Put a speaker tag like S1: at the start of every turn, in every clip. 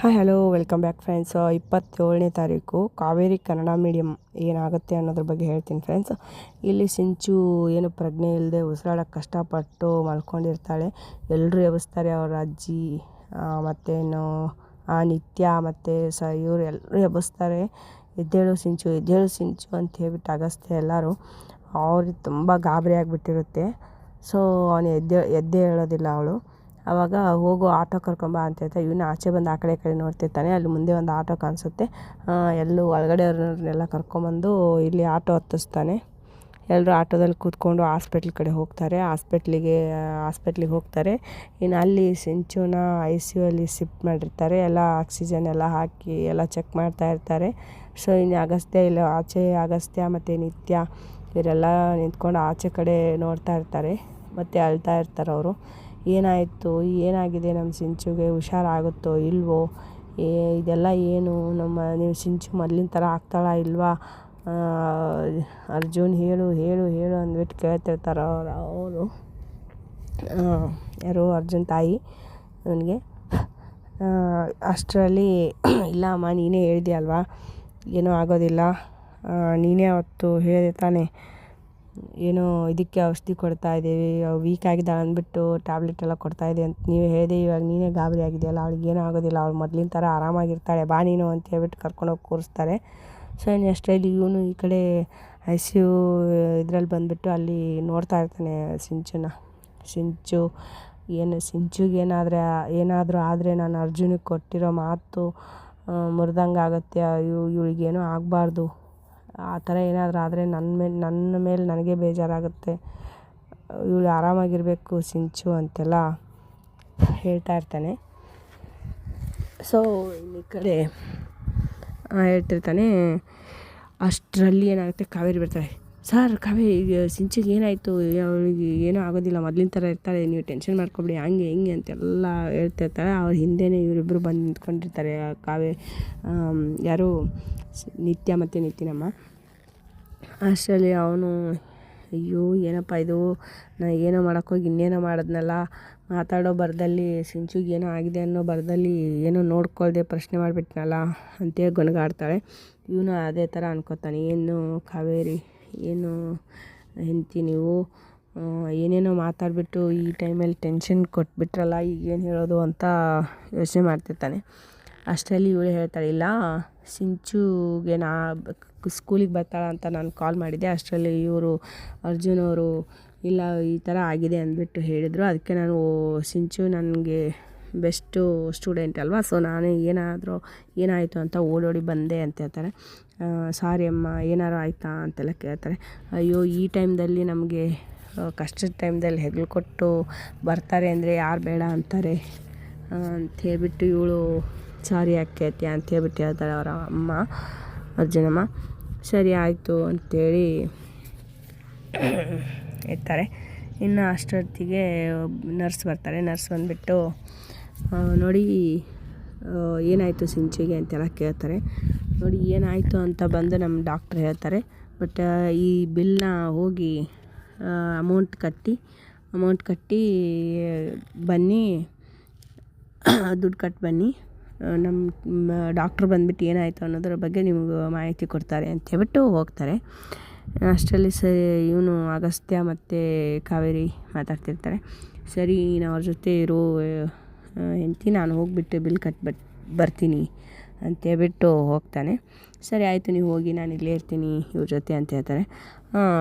S1: Hi hello welcome back friends ಇಪ್ಪತ್ತೇಳನೇ ತಾರೀಕು Kaveri Kannada medium ಏನಾಗುತ್ತೆ ಅನ್ನೋದ್ರ ಬಗ್ಗೆ ಹೇಳ್ತೀನಿ ಫ್ರೆಂಡ್ಸ್ ಇಲ್ಲಿ ಸಿಂಚು ಏನು ಪ್ರಜ್ಞೆ ಇಲ್ಲದೆ ಉಸಿರಾಡಕ್ಕೆ ಕಷ್ಟಪಟ್ಟು ಮಲ್ಕೊಂಡಿರ್ತಾಳೆ. ಎಲ್ಲರೂ ಎಬ್ಬಿಸ್ತಾರೆ ಅವ್ರ ಅಜ್ಜಿ ಮತ್ತೇನು ನಿತ್ಯ, ಮತ್ತು ಸ, ಇವರು ಎಲ್ಲರೂ ಎಬ್ಬಿಸ್ತಾರೆ. ಎದ್ದೇಳು ಸಿಂಚು ಎದ್ದೇಳು ಸಿಂಚು ಅಂತ ಹೇಳ್ಬಿಟ್ಟು ಅಗಸ್ತೆ ಎಲ್ಲರೂ ಅವ್ರಿಗೆ ತುಂಬ ಗಾಬರಿ ಆಗಿಬಿಟ್ಟಿರುತ್ತೆ. ಸೊ ಅವನು ಎದ್ದೆ, ಎದ್ದೇ ಹೇಳೋದಿಲ್ಲ ಅವಳು. ಆವಾಗ ಹೋಗು, ಆಟೋ ಕರ್ಕೊಂಬಾ ಅಂತ ಹೇಳ್ತಾರೆ ಇವನು ಆಚೆ ಬಂದು ಆ ಕಡೆ ಈ ಕಡೆ ನೋಡ್ತಿರ್ತಾನೆ. ಅಲ್ಲಿ ಮುಂದೆ ಒಂದು ಆಟೋ ಕಾಣಿಸುತ್ತೆ. ಎಲ್ಲೂ ಒಳಗಡೆ ಅವ್ರನ್ನೆಲ್ಲ ಕರ್ಕೊಂಬಂದು ಇಲ್ಲಿ ಆಟೋ ಹತ್ತಿಸ್ತಾನೆ. ಎಲ್ಲರೂ ಆಟೋದಲ್ಲಿ ಕೂತ್ಕೊಂಡು ಹಾಸ್ಪಿಟ್ಲ್ ಕಡೆ ಹೋಗ್ತಾರೆ. ಹಾಸ್ಪಿಟ್ಲಿಗೆ ಹಾಸ್ಪಿಟ್ಲಿಗೆ ಹೋಗ್ತಾರೆ. ಇನ್ನು ಅಲ್ಲಿ ಸಿಂಚುನ, ಐ ಸಿ ಯು ಅಲ್ಲಿ ಶಿಫ್ಟ್ ಮಾಡಿರ್ತಾರೆ. ಎಲ್ಲ ಆಕ್ಸಿಜನ್ ಎಲ್ಲ ಹಾಕಿ ಎಲ್ಲ ಚೆಕ್ ಮಾಡ್ತಾ ಇರ್ತಾರೆ. ಸೊ, ಇನ್ನು ಅಗಸ್ತ್ಯ ಇಲ್ಲ, ಆಚೆ ಅಗಸ್ತ್ಯ ಮತ್ತು ನಿತ್ಯ ಇವರೆಲ್ಲ ನಿಂತ್ಕೊಂಡು ಆಚೆ ಕಡೆ ನೋಡ್ತಾ ಇರ್ತಾರೆ. ಮತ್ತು ಅಳ್ತಾ ಇರ್ತಾರೆ ಅವರು. ಏನಾಯಿತು, ಏನಾಗಿದೆ ನಮ್ಮ ಸಿಂಚುಗೆ, ಹುಷಾರಾಗುತ್ತೋ ಇಲ್ವೋ, ಏ, ಇದೆಲ್ಲ ಏನು ನಮ್ಮ, ನೀವು ಸಿಂಚು ಮೊದ್ಲಿನ ಥರ ಆಗ್ತಾಳಾ ಇಲ್ವಾ? ಅರ್ಜುನ್ ಹೇಳು ಹೇಳು ಹೇಳು ಅಂದ್ಬಿಟ್ಟು ಕೇಳ್ತಿರ್ತಾರೆ ಅವ್ರು, ಅವರು. ಯಾರು ಅರ್ಜುನ್ ತಾಯಿ ಅವನಿಗೆ ಅಷ್ಟರಲ್ಲಿ, ಇಲ್ಲ ಅಮ್ಮ, ನೀನೇ ಹೇಳಿದ್ಯಲ್ವಾ ಏನೂ ಆಗೋದಿಲ್ಲ. ನೀನೇ ಅವತ್ತು ಹೇಳಿದೆ ತಾನೇ. ಏನೋ ಇದಕ್ಕೆ ಔಷಧಿ ಕೊಡ್ತಾ ಇದ್ದೀವಿ ವೀಕ್ ಆಗಿದ್ದಾಳೆ ಅಂದ್ಬಿಟ್ಟು ಟ್ಯಾಬ್ಲೆಟ್ ಎಲ್ಲ ಕೊಡ್ತಾ ಇದೆ ಅಂತ ನೀವು ಹೇಳಿದೆ. ಇವಾಗ ನೀನೇ ಗಾಬರಿ ಆಗಿದೆಯಲ್ಲ, ಅವ್ಳಿಗೆ ಏನೂ ಆಗೋದಿಲ್ಲ. ಅವಳು ಮೊದಲಿನ ಥರ ಆರಾಮಾಗಿರ್ತಾಳೆ. ಬಾ ನೀನು ಅಂತ ಹೇಳ್ಬಿಟ್ಟು ಕರ್ಕೊಂಡೋಗಿ ಕೂರಿಸ್ತಾರೆ. ಸೊ ಇನ್ನು ಅಷ್ಟರಲ್ಲಿ ಇವನು ಈ ಕಡೆ ಐ ಸಿ ಯು ಇದ್ರಲ್ಲಿ ಬಂದುಬಿಟ್ಟು ಅಲ್ಲಿ ನೋಡ್ತಾ ಇರ್ತಾನೆ ಸಿಂಚುನ. ಸಿಂಚು, ಏನು ಸಿಂಚುಗೆ ಏನಾದರೆ, ಏನಾದರೂ ಆದರೆ ನಾನು ಅರ್ಜುನಿಗೆ ಕೊಟ್ಟಿರೋ ಮಾತು ಮುರಿದಂಗೆ ಆಗುತ್ತೆ ಇವ್ ಇವಳಿಗೇನೂ ಆಗಬಾರ್ದು. ಆ ಥರ ಏನಾದರೂ ಆದರೆ ನನ್ನ ಮೇಲೆ ನನ್ನ ಮೇಲೆ ನನಗೆ ಬೇಜಾರಾಗುತ್ತೆ. ಇವಳು ಆರಾಮಾಗಿರಬೇಕು ಸಿಂಚು ಅಂತೆಲ್ಲ ಹೇಳ್ತಾ ಇರ್ತಾನೆ. ಸೊ ಈ ಕಡೆ ಹೇಳ್ತಿರ್ತಾನೆ, ಅಷ್ಟರಲ್ಲಿ ಏನಾಗುತ್ತೆ ಕಾವೇರಿ ಬರ್ತಾಳೆ ಸರ್ ಕವಿ ಸಿಂಚಿಗೆ ಏನಾಯಿತು? ಅವಳಿಗೆ ಏನೂ ಆಗೋದಿಲ್ಲ. ಮೊದಲಿನ ಥರ ಇರ್ತಾಳೆ ನೀವು ಟೆನ್ಷನ್ ಮಾಡ್ಕೊಬೇಡಿ. ಹಂಗೆ, ಹಿಂಗೆ ಅಂತೆಲ್ಲ ಹೇಳ್ತಿರ್ತಾರೆ. ಅವ್ರ ಹಿಂದೆಯೇ ಇವರಿಬ್ಬರು ಬಂದು ನಿಂತ್ಕೊಂಡಿರ್ತಾರೆ. ಕಾವೇ ಯಾರು? ನಿತ್ಯ ಮತ್ತು ನಿತ್ಯನಮ್ಮ ಅಷ್ಟರಲ್ಲಿ ಅವನು, ಅಯ್ಯೋ, ಏನಪ್ಪ ಇದು? ನಾ ಏನೋ ಮಾಡೋಕ್ಕೋಗಿ ಇನ್ನೇನೋ ಮಾಡಿದ್ನಲ್ಲ. ಮಾತಾಡೋ ಬರದಲ್ಲಿ ಸಿಂಚುಗೆ ಏನೋ ಆಗಿದೆ ಅನ್ನೋ ಬರದಲ್ಲಿ ಏನೋ ನೋಡ್ಕೊಳ್ದೆ ಪ್ರಶ್ನೆ ಮಾಡಿಬಿಟ್ನಲ್ಲ ಅಂತೇಳಿ ಗೊಣಗಾಡ್ತಾಳೆ. ಇವನು ಅದೇ ಥರ ಅನ್ಕೋತಾನೆ. ಏನು ಕಾವೇರಿ? ಏನು ಹೆಂಡತಿ ನೀವು ಏನೇನೋ ಮಾತಾಡಿಬಿಟ್ಟು ಈ ಟೈಮಲ್ಲಿ ಟೆನ್ಷನ್ ಕೊಟ್ಬಿಟ್ರಲ್ಲ ಈಗ ಏನು ಹೇಳೋದು ಅಂತ ಯೋಚನೆ ಮಾಡ್ತಿರ್ತಾನೆ. ಅಷ್ಟರಲ್ಲಿ ಇವಳು ಹೇಳ್ತಾಳೆ, ಇಲ್ಲ, ಸಿಂಚುಗೆ ನಾ ಸ್ಕೂಲಿಗೆ ಬರ್ತಾಳೆ ಅಂತ ನಾನು ಕಾಲ್ ಮಾಡಿದ್ದೆ. ಅಷ್ಟರಲ್ಲಿ ಇವರು ಅರ್ಜುನ್ ಅವರು, ಇಲ್ಲ, ಈ ಥರ ಆಗಿದೆ ಅಂದ್ಬಿಟ್ಟು ಹೇಳಿದರು. ಅದಕ್ಕೆ ನಾನು ಸಿಂಚು ನನಗೆ ಬೆಸ್ಟು ಸ್ಟೂಡೆಂಟ್ ಅಲ್ವಾ? ಸೊ ನಾನು ಏನಾದರೂ ಏನಾಯಿತು ಅಂತ ಓಡೋಡಿ ಬಂದೆ ಅಂತ ಹೇಳ್ತಾರೆ. ಸಾರಿ ಅಮ್ಮ, ಏನಾರು ಆಯಿತಾ? ಅಂತೆಲ್ಲ ಕೇಳ್ತಾರೆ. ಅಯ್ಯೋ, ಈ ಟೈಮ್ದಲ್ಲಿ ನಮಗೆ ಕಷ್ಟದ ಟೈಮ್ದಲ್ಲಿ ಹೆಗಲು ಕೊಟ್ಟು ಬರ್ತಾರೆ ಅಂದರೆ ಯಾರು ಬೇಡ ಅಂತಾರೆ. ಅಂತ ಹೇಳ್ಬಿಟ್ಟು ಇವಳು, ಸಾರಿ ಆಕೈತಿ ಅಂತ ಹೇಳ್ಬಿಟ್ಟು ಹೇಳ್ತಾಳೆ ಅವರ ಅಮ್ಮ, ಅರ್ಜುನಮ್ಮ. ಸರಿ, ಆಯಿತು ಅಂಥೇಳಿ ಇರ್ತಾರೆ ಇನ್ನು ಅಷ್ಟೊತ್ತಿಗೆ ನರ್ಸ್ ಬರ್ತಾರೆ. ನರ್ಸ್ ಬಂದುಬಿಟ್ಟು ನೋಡಿ ಏನಾಯಿತು ಸಿಂಚಿಗೆ? ಅಂತೆಲ್ಲ ಕೇಳ್ತಾರೆ. ನೋಡಿ ಏನಾಯಿತು ಅಂತ ಬಂದು ನಮ್ಮ ಡಾಕ್ಟ್ರ್ ಹೇಳ್ತಾರೆ. ಬಟ್ ಈ ಬಿಲ್ನ ಹೋಗಿ ಅಮೌಂಟ್ ಕಟ್ಟಿ ಅಮೌಂಟ್ ಕಟ್ಟಿ, ಬನ್ನಿ, ದುಡ್ಡು ಕಟ್ಟಿ ಬನ್ನಿ ನಮ್ಮ ಡಾಕ್ಟ್ರ್ ಬಂದ್ಬಿಟ್ಟು ಏನಾಯಿತು ಅನ್ನೋದ್ರ ಬಗ್ಗೆ ನಿಮಗೆ ಮಾಹಿತಿ ಕೊಡ್ತಾರೆ ಅಂತ ಹೇಳ್ಬಿಟ್ಟು ಹೋಗ್ತಾರೆ. ಅಷ್ಟರಲ್ಲಿ ಸರಿ ಇವನು ಅಗಸ್ತ್ಯ ಮತ್ತು ಕಾವೇರಿ ಮಾತಾಡ್ತಿರ್ತಾರೆ. ಸರಿ ನಾನು ಅವ್ರ ಜೊತೆ ಇರೋ ಹೆಂಡ್ತಿ, ನಾನು ಹೋಗಿಬಿಟ್ಟು ಬಿಲ್ ಕಟ್ಬಿಟ್ಟು ಬರ್ತೀನಿ. ಅಂತೇಳ್ಬಿಟ್ಟು ಹೋಗ್ತಾನೆ. ಸರಿ, ಆಯಿತು, ನೀವು ಹೋಗಿ, ನಾನು ಇಲ್ಲೇ ಇರ್ತೀನಿ, ಇವ್ರ ಜೊತೆ ಅಂತ ಹೇಳ್ತಾರೆ.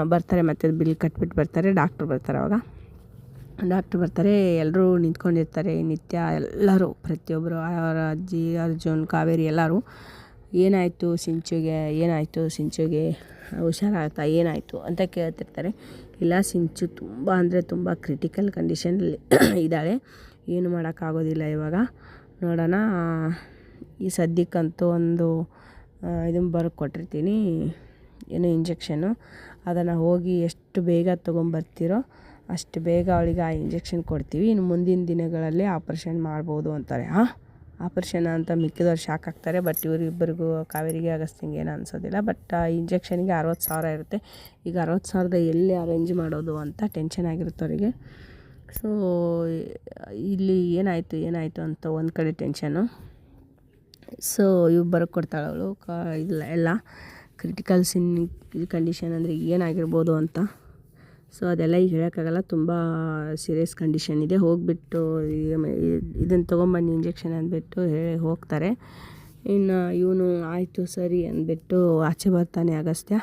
S1: ಬರ್ತಾರೆ, ಮತ್ತೆ ಬಿಲ್ ಕಟ್ಬಿಟ್ಟು ಬರ್ತಾರೆ, ಡಾಕ್ಟ್ರು ಬರ್ತಾರೆ ಅವಾಗ. ಡಾಕ್ಟ್ರು ಬರ್ತಾರೆ ಎಲ್ಲರೂ ನಿಂತ್ಕೊಂಡಿರ್ತಾರೆ, ನಿತ್ಯ ಎಲ್ಲರೂ ಪ್ರತಿಯೊಬ್ಬರು ಅವರ ಅಜ್ಜಿ, ಅರ್ಜುನ್, ಕಾವೇರಿ ಎಲ್ಲರೂ. ಏನಾಯಿತು ಸಿಂಚುಗೆ ಏನಾಯಿತು ಸಿಂಚುಗೆ? ಹುಷಾರಾಗ್ತಾ, ಏನಾಯಿತು ಅಂತ ಕೇಳ್ತಿರ್ತಾರೆ. ಇಲ್ಲ, ಸಿಂಚು ತುಂಬ ಅಂದರೆ ತುಂಬ ಕ್ರಿಟಿಕಲ್ ಕಂಡೀಷನಲ್ಲಿ ಇದ್ದಾಳೆ. ಏನು ಮಾಡೋಕ್ಕಾಗೋದಿಲ್ಲ ಇವಾಗ. ನೋಡೋಣ. ಈ ಸದ್ಯಕ್ಕಂತೂ ಒಂದು ಇದನ್ನು ಬರ್ದು ಕೊಟ್ಟಿರ್ತೀನಿ. ಏನು ಇಂಜೆಕ್ಷನು ಅದನ್ನು ಹೋಗಿ ಎಷ್ಟು ಬೇಗ ತೊಗೊಂಬರ್ತೀರೋ ಅಷ್ಟು ಬೇಗ ಅವಳಿಗೆ ಆ ಇಂಜೆಕ್ಷನ್ ಕೊಡ್ತೀವಿ. ಇನ್ನು ಮುಂದಿನ ದಿನಗಳಲ್ಲಿ ಆಪ್ರೇಷನ್ ಮಾಡ್ಬೋದು ಅಂತಾರೆ. ಹಾಂ ಆಪ್ರೇಷನ್ ಅಂತ ಮಿಕ್ಕಿದವ್ರು ಶಾಕ್ ಆಗ್ತಾರೆ. ಬಟ್ ಇವರಿಬ್ಬರಿಗೂ ಕಾವೇರಿಗೆ ಆಗಸ್ತಿಂಗೆ ಏನು ಅನಿಸೋದಿಲ್ಲ. ಬಟ್ ಆ ಇಂಜೆಕ್ಷನ್ಗೆ ಅರವತ್ತು ಸಾವಿರ ಇರುತ್ತೆ. ಈಗ ಅರವತ್ತು ಸಾವಿರದ ಎಲ್ಲಿ ಅರೇಂಜ್ ಮಾಡೋದು ಅಂತ ಟೆನ್ಷನ್ ಆಗಿರುತ್ತೆ ಅವರಿಗೆ. ಸೊ, ಇಲ್ಲಿ ಏನಾಯಿತು ಏನಾಯಿತು ಅಂತ ಒಂದು ಕಡೆ ಟೆನ್ಷನ್ನು. ಸೊ ಇವು ಬರ್ಕೊಡ್ತಾಳೆ ಅವಳು. ಕಾ, ಇಲ್ಲ, ಎಲ್ಲ ಕ್ರಿಟಿಕಲ್ ಸಿನ್ ಕಂಡೀಷನ್ ಅಂದರೆ ಏನಾಗಿರ್ಬೋದು ಅಂತ. ಸೊ ಅದೆಲ್ಲ ಈಗ ಹೇಳೋಕ್ಕಾಗಲ್ಲ. ತುಂಬ ಸೀರಿಯಸ್ ಕಂಡೀಷನ್ ಇದೆ. ಹೋಗಿಬಿಟ್ಟು ಇದನ್ನು ತೊಗೊಂಬನ್ನಿ ಇಂಜೆಕ್ಷನ್ ಅಂದ್ಬಿಟ್ಟು ಹೇಳಿ ಹೋಗ್ತಾರೆ. ಇನ್ನು ಇವನು, ಆಯಿತು, ಸರಿ, ಅಂದ್ಬಿಟ್ಟು ಆಚೆ ಬರ್ತಾನೆ ಅಗಸ್ತ್ಯ.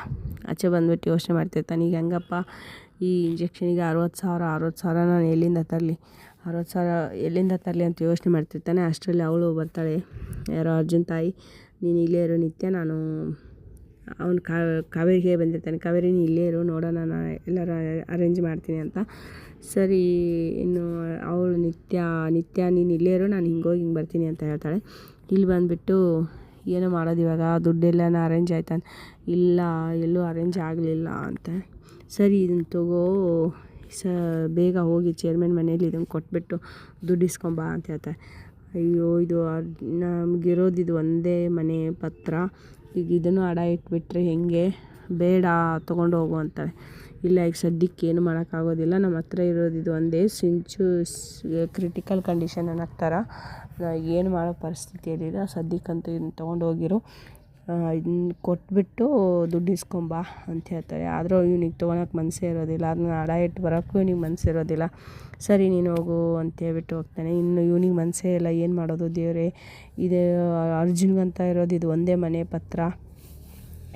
S1: ಆಚೆ ಬಂದ್ಬಿಟ್ಟು ಯೋಚನೆ ಮಾಡ್ತಿರ್ತಾನೆ, ಈಗ ಹೆಂಗಪ್ಪ? ಈ ಇಂಜೆಕ್ಷನಿಗೆ ಅರವತ್ತು ಸಾವಿರ ಅರವತ್ತು ಸಾವಿರ ನಾನು ಎಲ್ಲಿಂದ ತರಲಿ? ಅರವತ್ತು ಸಾವಿರ ಎಲ್ಲಿಂದ ತರಲಿ ಅಂತ ಯೋಚನೆ ಮಾಡ್ತಿರ್ತಾನೆ. ಅಷ್ಟರಲ್ಲಿ ಅವಳು ಬರ್ತಾಳೆ. ಯಾರೋ ಅರ್ಜುನ್ ತಾಯಿ, ನೀನು ಇಲ್ಲೇ ಇರು ನಿತ್ಯ, ನಾನು ಅವನು ಕಾವೇರಿಗೆ ಬಂದಿರ್ತಾನೆ. ಕಾವೇರಿ, ನೀನು ಇಲ್ಲೇ ಇರು, ನೋಡೋಣ ನಾನು ಎಲ್ಲರೂ ಅರೇಂಜ್ ಮಾಡ್ತೀನಿ ಅಂತ. ಸರಿ, ಇನ್ನು ಅವಳು ನಿತ್ಯ ನಿತ್ಯ, ನೀನು ಇಲ್ಲೇ ಇರು, ನಾನು ಹಿಂಗೋಗಿ ಹಿಂಗೆ ಬರ್ತೀನಿ ಅಂತ ಹೇಳ್ತಾಳೆ. ಇಲ್ಲಿ ಬಂದುಬಿಟ್ಟು ಏನೋ ಮಾಡೋದು ಇವಾಗ, ದುಡ್ಡೆಲ್ಲನ ಅರೇಂಜ್ ಆಯ್ತಾನೆ. ಇಲ್ಲ, ಎಲ್ಲೂ ಅರೇಂಜ್ ಆಗಲಿಲ್ಲ ಅಂತ. ಸರಿ, ಇದನ್ನು ತಗೋ. ಸ ಬೇಗ ಹೋಗಿ ಚೇರ್ಮನ್ ಮನೇಲಿ ಇದನ್ನು ಕೊಟ್ಬಿಟ್ಟು ದುಡ್ಡು ಇಸ್ಕೊಂಬಾ ಅಂತ ಹೇಳ್ತಾರೆ. ಅಯ್ಯೋ, ಇದು ನಮಗಿರೋದು ಇದು ಒಂದೇ ಮನೆ ಪತ್ರ. ಈಗ ಇದನ್ನು ಅಡ ಇಟ್ಬಿಟ್ರೆ ಹೇಗೆ? ಬೇಡ, ತೊಗೊಂಡು ಹೋಗು ಅಂತಾರೆ. ಇಲ್ಲ, ಈಗ ಸದ್ಯಕ್ಕೆ ಏನು ಮಾಡೋಕ್ಕಾಗೋದಿಲ್ಲ. ನಮ್ಮ ಹತ್ರ ಇರೋದು ಇದು ಒಂದೇ ಸಿಂಚು ಕ್ರಿಟಿಕಲ್ ಕಂಡೀಷನ್ ಅನ್ನೋ ಏನು ಮಾಡೋ ಪರಿಸ್ಥಿತಿಯಲ್ಲಿಲ್ಲ ಸದ್ಯಕ್ಕಂತೂ ಇದನ್ನು ತೊಗೊಂಡು ಹೋಗಿರು. ಇದನ್ನ ಕೊಟ್ಬಿಟ್ಟು ದುಡ್ಡು ಇಸ್ಕೊಂಬಾ ಅಂತ ಹೇಳ್ತಾರೆ. ಆದರೂ ಇವ್ನಿಗೆ ತೊಗೊಳಕ್ಕೆ ಮನಸ್ಸೇ ಇರೋದಿಲ್ಲ. ಅದನ್ನ ಅಡ ಇಟ್ಟು ಬರೋಕ್ಕೂ ಇವ್ನಿಗೆ ಮನಸ್ಸಿರೋದಿಲ್ಲ ಸರಿ, ನೀನು ಹೋಗು ಅಂತ ಹೇಳ್ಬಿಟ್ಟು ಹೋಗ್ತಾನೆ. ಇನ್ನು ಇವ್ನಿಗೆ ಮನಸ್ಸೇ ಇಲ್ಲ. ಏನು ಮಾಡೋದು ದೇವರೇ? ಇದು ಅರ್ಜುನ್ಗಂತ ಇರೋದು ಇದು ಒಂದೇ ಮನೆ ಪತ್ರ.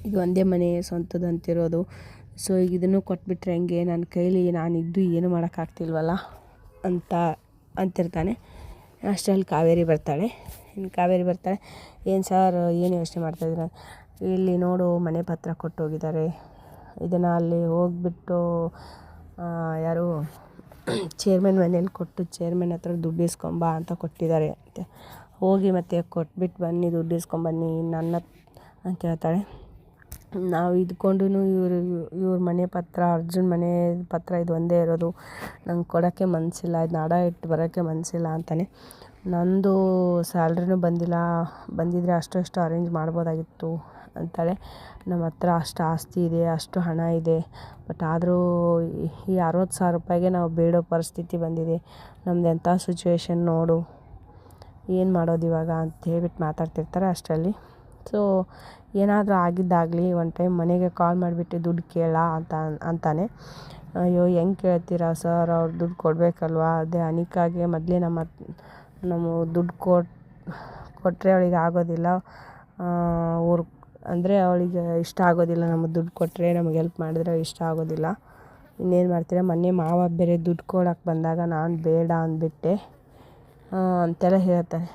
S1: ಇದು ಒಂದೇ ಮನೆ ಸ್ವಂತದಂತಿರೋದು. ಸೊ, ಈಗ ಇದನ್ನು ಕೊಟ್ಬಿಟ್ರೆ ಹೆಂಗೆ? ನನ್ನ ಕೈಲಿ ನಾನಿದ್ದು ಏನು ಮಾಡೋಕ್ಕಾಗ್ತಿಲ್ವಲ್ಲ? ಅಂತ ಅಂತಿರ್ತಾನೆ. ಅಷ್ಟರಲ್ಲಿ ಕಾವೇರಿ ಬರ್ತಾಳೆ. ಇನ್ನು ಕಾವೇರಿ ಬರ್ತಾಳೆ ಏನು ಸರ್, ಏನು ಯೋಚನೆ ಮಾಡ್ತಾಯಿದ್ದೀರ ಇಲ್ಲಿ ನೋಡು, ಮನೆ ಪತ್ರ ಕೊಟ್ಟೋಗಿದ್ದಾರೆ. ಇದನ್ನು ಅಲ್ಲಿ ಹೋಗಿಬಿಟ್ಟು ಯಾರು ಚೇರ್ಮನ್ ಮನೇಲಿ ಕೊಟ್ಟು ಚೇರ್ಮನ್ ಹತ್ರ ದುಡ್ಡು ಇಸ್ಕೊಂಬ ಅಂತ ಕೊಟ್ಟಿದ್ದಾರೆ ಅಂತೆ. ಹೋಗಿ ಮತ್ತೆ ಕೊಟ್ಬಿಟ್ಟು ಬನ್ನಿ, ದುಡ್ಡು ಇಸ್ಕೊಂಬನ್ನಿ ನನ್ನ ಅಂತ ಹೇಳ್ತಾಳೆ ನಾವು ಇದ್ಕೊಂಡು ಇವರು, ಇವ್ರ ಮನೆ ಪತ್ರ, ಅರ್ಜುನ್ ಮನೆ ಪತ್ರ ಇದು ಒಂದೇ ಇರೋದು. ನಂಗೆ ಕೊಡೋಕ್ಕೆ ಮನಸ್ಸಿಲ್ಲ ಇದನ್ನ ಅಡ ಇಟ್ಟು ಬರೋಕ್ಕೆ ಮನಸ್ಸಿಲ್ಲ ಅಂತಾನೆ. ನಂದು ಸ್ಯಾಲ್ರಿನೂ ಬಂದಿಲ್ಲ. ಬಂದಿದ್ದರೆ ಅಷ್ಟು ಅಷ್ಟು ಅರೇಂಜ್ ಮಾಡ್ಬೋದಾಗಿತ್ತು ಅಂತಾಳೆ ನಮ್ಮ ಹತ್ರ ಅಷ್ಟು ಆಸ್ತಿ ಇದೆ, ಅಷ್ಟು ಹಣ ಇದೆ. ಬಟ್ ಆದರೂ ಈ ಅರವತ್ತು ಸಾವಿರ ರೂಪಾಯಿಗೆ ನಾವು ಬೇಡೋ ಪರಿಸ್ಥಿತಿ ಬಂದಿದೆ. ನಮ್ದು ಎಂಥ ಸಿಚುವೇಶನ್ ನೋಡು. ಏನು ಮಾಡೋದು ಇವಾಗ ಅಂತ ಹೇಳ್ಬಿಟ್ಟು ಮಾತಾಡ್ತಿರ್ತಾರೆ ಅಷ್ಟರಲ್ಲಿ. ಸೊ ಏನಾದರೂ ಆಗಿದ್ದಾಗಲಿ ಒನ್ ಟೈಮ್ ಮನೆಗೆ ಕಾಲ್ ಮಾಡಿಬಿಟ್ಟು ದುಡ್ಡು ಕೇಳ ಅಂತ ಅಂತಾನೆ. ಅಯ್ಯೋ, ಹೆಂಗೆ ಕೇಳ್ತೀರಾ ಸರ್ ಅವ್ರು ದುಡ್ಡು ಕೊಡಬೇಕಲ್ವಾ? ಅದೇ ಅನಿಕಾಗೆ ಮೊದಲೇ ನಮ್ಮ ನಮ್ಮ ದುಡ್ಡು ಕೊಟ್ಟು ಕೊಟ್ಟರೆ ಅವಳಿಗೆ ಆಗೋದಿಲ್ಲ. ಅವ್ರ ಅಂದರೆ ಅವಳಿಗೆ ಇಷ್ಟ ಆಗೋದಿಲ್ಲ ನಮ್ಮ ದುಡ್ಡು ಕೊಟ್ಟರೆ ನಮಗೆ ಹೆಲ್ಪ್ ಮಾಡಿದ್ರೆ ಇಷ್ಟ ಆಗೋದಿಲ್ಲ. ಇನ್ನೇನು ಮಾಡ್ತೀರಾ? ಮೊನ್ನೆ ಮಾವ ಬೇರೆ ದುಡ್ಡು ಕೊಡೋಕೆ ಬಂದಾಗ ನಾನು ಬೇಡ ಅಂದ್ಬಿಟ್ಟೆ. ಅಂತೆಲ್ಲ ಹೇಳ್ತಾರೆ.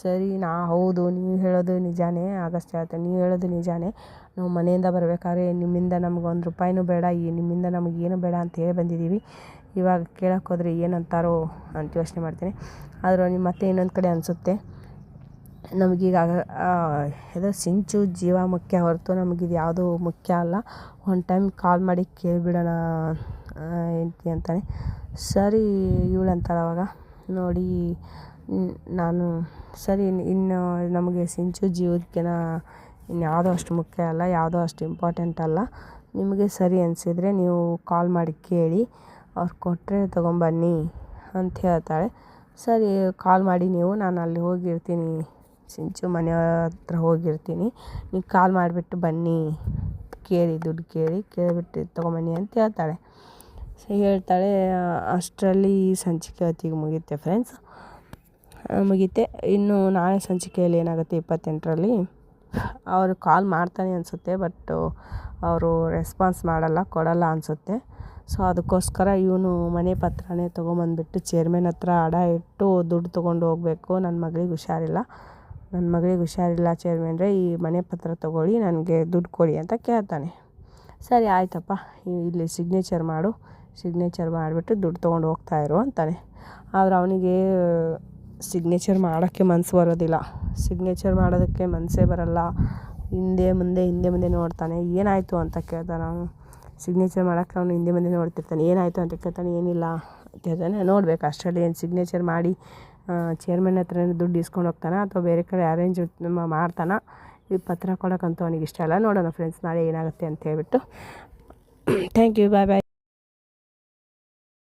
S1: ಸರಿ, ನಾ ಹೌದು, ನೀವು ಹೇಳೋದು ನಿಜಾನೇ, ಆಗಸ್ಟ್ ಹೇಳ್ತಾನೆ ನೀವು ಹೇಳೋದು ನಿಜಾನೇ. ನಾವು ಮನೆಯಿಂದ ಬರಬೇಕಾದ್ರೆ ನಿಮ್ಮಿಂದ ನಮ್ಗೆ ಒಂದು ರೂಪಾಯಿನೂ ಬೇಡ, ಈ ನಿಮ್ಮಿಂದ ನಮಗೇನು ಬೇಡ ಅಂತ ಹೇಳಿ ಬಂದಿದ್ದೀವಿ. ಇವಾಗ ಕೇಳಕ್ಕೆ ಹೋದರೆ ಏನಂತಾರೋ ಅಂತ ಯೋಚನೆ ಮಾಡ್ತೀನಿ. ಆದರೂ ಮತ್ತೆ ಇನ್ನೊಂದು ಕಡೆ ಅನಿಸುತ್ತೆ. ನಮಗೀಗ ಇದು ಸಿಂಚು ಜೀವ ಮುಖ್ಯ ಹೊರತು ನಮಗಿದು ಯಾವುದೂ ಮುಖ್ಯ ಅಲ್ಲ. ಒನ್ ಟೈಮ್ ಕಾಲ್ ಮಾಡಿ ಕೇಳಿಬಿಡೋಣ ಹೆಂಡ್ತಿ ಅಂತಾನೆ. ಸರಿ ಇವಳು ಅಂತಾಳೆ ಅವಾಗ. ನೋಡಿ ನಾನು, ಸರಿ, ಇನ್ನು ನಮಗೆ ಸಿಂಚು ಜೀವಕ್ಕಿಂತ ಇನ್ಯಾವುದೂ ಅಷ್ಟು ಮುಖ್ಯ ಅಲ್ಲ, ಯಾವುದೋ ಅಷ್ಟು ಇಂಪಾರ್ಟೆಂಟ್ ಅಲ್ಲ. ನಿಮಗೆ ಸರಿ ಅನಿಸಿದರೆ ನೀವು ಕಾಲ್ ಮಾಡಿ ಕೇಳಿ. ಅವ್ರು ಕೊಟ್ಟರೆ ತೊಗೊಂಬನ್ನಿ ಅಂತ ಹೇಳ್ತಾಳೆ. ಸರಿ ಕಾಲ್ ಮಾಡಿ ನೀವು, ನಾನು ಅಲ್ಲಿ ಹೋಗಿರ್ತೀನಿ. ಸಿಂಚು ಮನೆ ಹತ್ರ ಹೋಗಿರ್ತೀನಿ. ನೀವು ಕಾಲ್ ಮಾಡಿಬಿಟ್ಟು ಬನ್ನಿ. ಕೇಳಿ, ದುಡ್ಡು ಕೇಳಿ, ಕೇಳಿಬಿಟ್ಟು ತೊಗೊಂಬನ್ನಿ ಅಂತ ಹೇಳ್ತಾಳೆ. ಸೊ ಹೇಳ್ತಾಳೆ, ಅಷ್ಟರಲ್ಲಿ ಸಂಚಿಕೆ ಹೊತ್ತಿಗೆ ಮುಗಿಯುತ್ತೆ ಫ್ರೆಂಡ್ಸ್ ಮುಗಿಯುತ್ತೆ. ಇನ್ನು ನಾಳೆ ಸಂಚಿಕೆಯಲ್ಲಿ ಏನಾಗುತ್ತೆ ಇಪ್ಪತ್ತೆಂಟರಲ್ಲಿ? ಅವರು ಕಾಲ್ ಮಾಡ್ತಾನೆ ಅನಿಸುತ್ತೆ ಬಟ್ ಅವರು ರೆಸ್ಪಾನ್ಸ್ ಮಾಡಲ್ಲ, ಕೊಡಲ್ಲ ಅನಿಸುತ್ತೆ. ಸೊ ಅದಕ್ಕೋಸ್ಕರ ಇವನು ಮನೆ ಪತ್ರನೇ ತೊಗೊಂಬಂದ್ಬಿಟ್ಟು ಚೇರ್ಮನ್ ಹತ್ರ ಅಡ ಇಟ್ಟು ದುಡ್ಡು ತೊಗೊಂಡು ಹೋಗಬೇಕು. ನನ್ನ ಮಗಳಿಗೆ ಹುಷಾರಿಲ್ಲ. ನನ್ನ ಮಗಳಿಗೆ ಹುಷಾರಿಲ್ಲ ಚೇರ್ಮನ್ರೆ, ಈ ಮನೆ ಪತ್ರ ತೊಗೊಳ್ಳಿ, ನನಗೆ ದುಡ್ಡು ಕೊಡಿ ಅಂತ ಕೇಳ್ತಾನೆ. ಸರಿ, ಆಯ್ತಪ್ಪ. ಇಲ್ಲಿ ಸಿಗ್ನೇಚರ್ ಮಾಡು. ಸಿಗ್ನೇಚರ್ ಮಾಡಿಬಿಟ್ಟು ದುಡ್ಡು ತೊಗೊಂಡು ಹೋಗ್ತಾಯಿರು ಅಂತಾನೆ. ಆದ್ರೆ ಅವನಿಗೆ ಸಿಗ್ನೇಚರ್ ಮಾಡೋಕ್ಕೆ ಮನಸ್ಸು ಬರೋದಿಲ್ಲ. ಸಿಗ್ನೇಚರ್ ಮಾಡೋದಕ್ಕೆ ಮನಸ್ಸೇ ಬರಲ್ಲ. ಹಿಂದೆ ಮುಂದೆ ಹಿಂದೆ ಮುಂದೆ ನೋಡ್ತಾನೆ. ಏನಾಯಿತು ಅಂತ ಕೇಳ್ತಾನೆ ಅವನು. ಸಿಗ್ನೇಚರ್ ಮಾಡೋಕ್ಕೆ ಅವನು ಹಿಂದೆ ಮುಂದೆ ನೋಡ್ತಿರ್ತಾನೆ. ಏನಾಯಿತು ಅಂತ ಕೇಳ್ತಾನೆ, ಏನಿಲ್ಲ ಅಂತ ನೋಡಬೇಕು ನೋಡ್ಬೇಕು, ಅಷ್ಟರಲ್ಲಿ ಏನು ಸಿಗ್ನೇಚರ್ ಮಾಡಿ ಚೇರ್ಮನ್ ಹತ್ರ ದುಡ್ಡು ಇಸ್ಕೊಂಡು ಹೋಗ್ತಾನೆ ಅಥವಾ ಬೇರೆ ಕಡೆ ಅರೇಂಜ್ ಮಾಡ್ತಾನೆ? ಈ ಪತ್ರ ಕೊಡೋಕ್ಕಂತೂ ಅವನಿಗೆ ಇಷ್ಟ ಇಲ್ಲ. ನೋಡೋಣ ಫ್ರೆಂಡ್ಸ್ ನಾಳೆ ಏನಾಗುತ್ತೆ ಅಂತ ಹೇಳ್ಬಿಟ್ಟು. Thank you bye bye